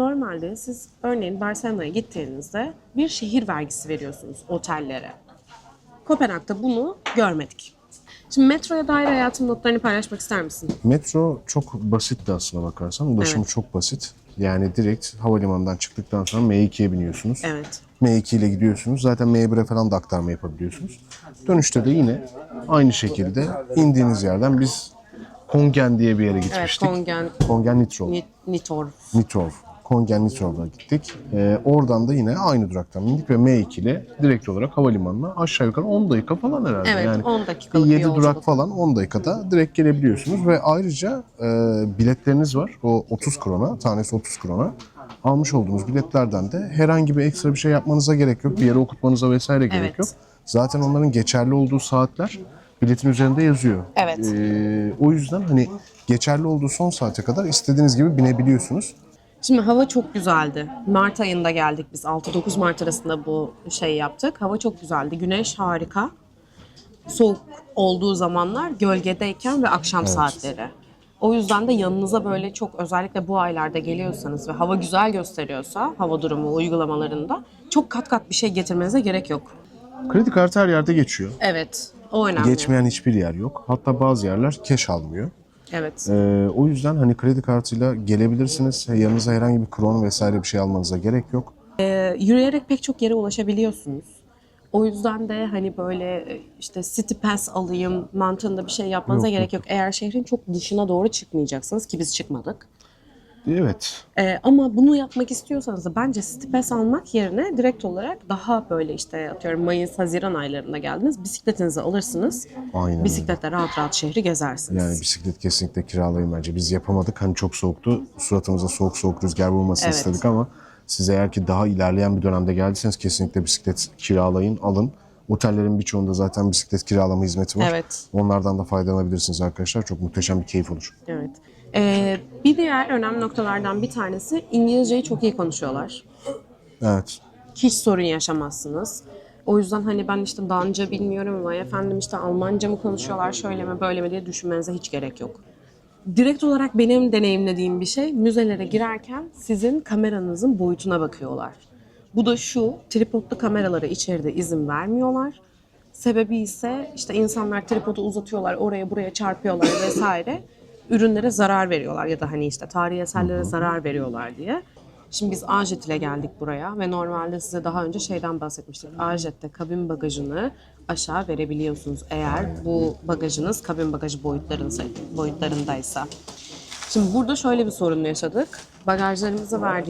normalde siz örneğin Barcelona'ya gittiğinizde bir şehir vergisi veriyorsunuz otellere. Kopenhag'da bunu görmedik. Şimdi metroya dair hayatım notlarını paylaşmak ister misin? Metro çok basitti aslına bakarsan. Ulaşımı Evet. çok basit. Yani direkt havalimanından çıktıktan sonra M2'ye biniyorsunuz. Evet. M2 ile gidiyorsunuz. Zaten M1'e falan da aktarma yapabiliyorsunuz. Dönüşte de yine aynı şekilde indiğiniz yerden biz Kongen diye bir yere Evet, gitmiştik. Kongen, Kongen Nitrov. Nit- Nitor. Nitrov. Kongen Nitrov'a gittik. Ee, oradan da yine aynı duraktan bindik ve M2 ile direkt olarak havalimanına aşağı yukarı 10 dakika falan herhalde. Evet, yani 10 dakikalık bir 7 yolculuk. durak falan 10 dakikada direkt gelebiliyorsunuz ve ayrıca e, biletleriniz var. O 30 krona, tanesi 30 krona. Almış olduğunuz biletlerden de herhangi bir ekstra bir şey yapmanıza gerek yok. Bir yere okutmanıza vesaire gerek Evet. yok. Zaten onların geçerli olduğu saatler biletin üzerinde yazıyor. Evet. Ee, o yüzden hani geçerli olduğu son saate kadar istediğiniz gibi binebiliyorsunuz. Şimdi hava çok güzeldi. Mart ayında geldik biz. 6-9 Mart arasında bu şey yaptık. Hava çok güzeldi. Güneş harika. Soğuk olduğu zamanlar gölgedeyken ve akşam saatleri. O yüzden de yanınıza böyle çok özellikle bu aylarda geliyorsanız ve hava güzel gösteriyorsa hava durumu uygulamalarında çok kat kat bir şey getirmenize gerek yok. Kredi kartı her yerde geçiyor. Evet. O önemli. Geçmeyen hiçbir yer yok. Hatta bazı yerler keş almıyor. Evet. Ee, o yüzden hani kredi kartıyla gelebilirsiniz. Yanınıza herhangi bir kron vesaire bir şey almanıza gerek yok. Ee, yürüyerek pek çok yere ulaşabiliyorsunuz. O yüzden de hani böyle e, işte city pass alayım mantığında bir şey yapmanıza Yok, gerek yok. Eğer şehrin çok dışına doğru çıkmayacaksınız ki biz çıkmadık. Evet. Ee, ama bunu yapmak istiyorsanız da bence pass almak yerine direkt olarak daha böyle işte atıyorum Mayıs, Haziran aylarında geldiniz. Bisikletinizi alırsınız. Aynen öyle. Bisikletle rahat rahat şehri gezersiniz. Yani bisiklet kesinlikle kiralayın bence. Biz yapamadık. Hani çok soğuktu. Suratımıza soğuk soğuk rüzgar vurmasını Evet. istedik ama siz eğer ki daha ilerleyen bir dönemde geldiyseniz kesinlikle bisiklet kiralayın, alın. Otellerin birçoğunda zaten bisiklet kiralama hizmeti var. Evet. Onlardan da faydalanabilirsiniz arkadaşlar. Çok muhteşem bir keyif olur. Evet. Ee, bir diğer önemli noktalardan bir tanesi İngilizceyi çok iyi konuşuyorlar. Evet. hiç sorun yaşamazsınız. O yüzden hani ben işte Danca bilmiyorum ama efendim işte Almanca mı konuşuyorlar şöyle mi böyle mi diye düşünmenize hiç gerek yok. Direkt olarak benim deneyimlediğim bir şey müzelere girerken sizin kameranızın boyutuna bakıyorlar. Bu da şu tripodlu kameralara içeride izin vermiyorlar. Sebebi ise işte insanlar tripodu uzatıyorlar oraya buraya çarpıyorlar vesaire. Ürünlere zarar veriyorlar ya da hani işte tarihi eserlere zarar veriyorlar diye. Şimdi biz Ajet ile geldik buraya ve normalde size daha önce şeyden bahsetmiştik. Ajet'te kabin bagajını aşağı verebiliyorsunuz eğer bu bagajınız kabin bagajı boyutlarındaysa. Şimdi burada şöyle bir sorun yaşadık. Bagajlarımızı verdik.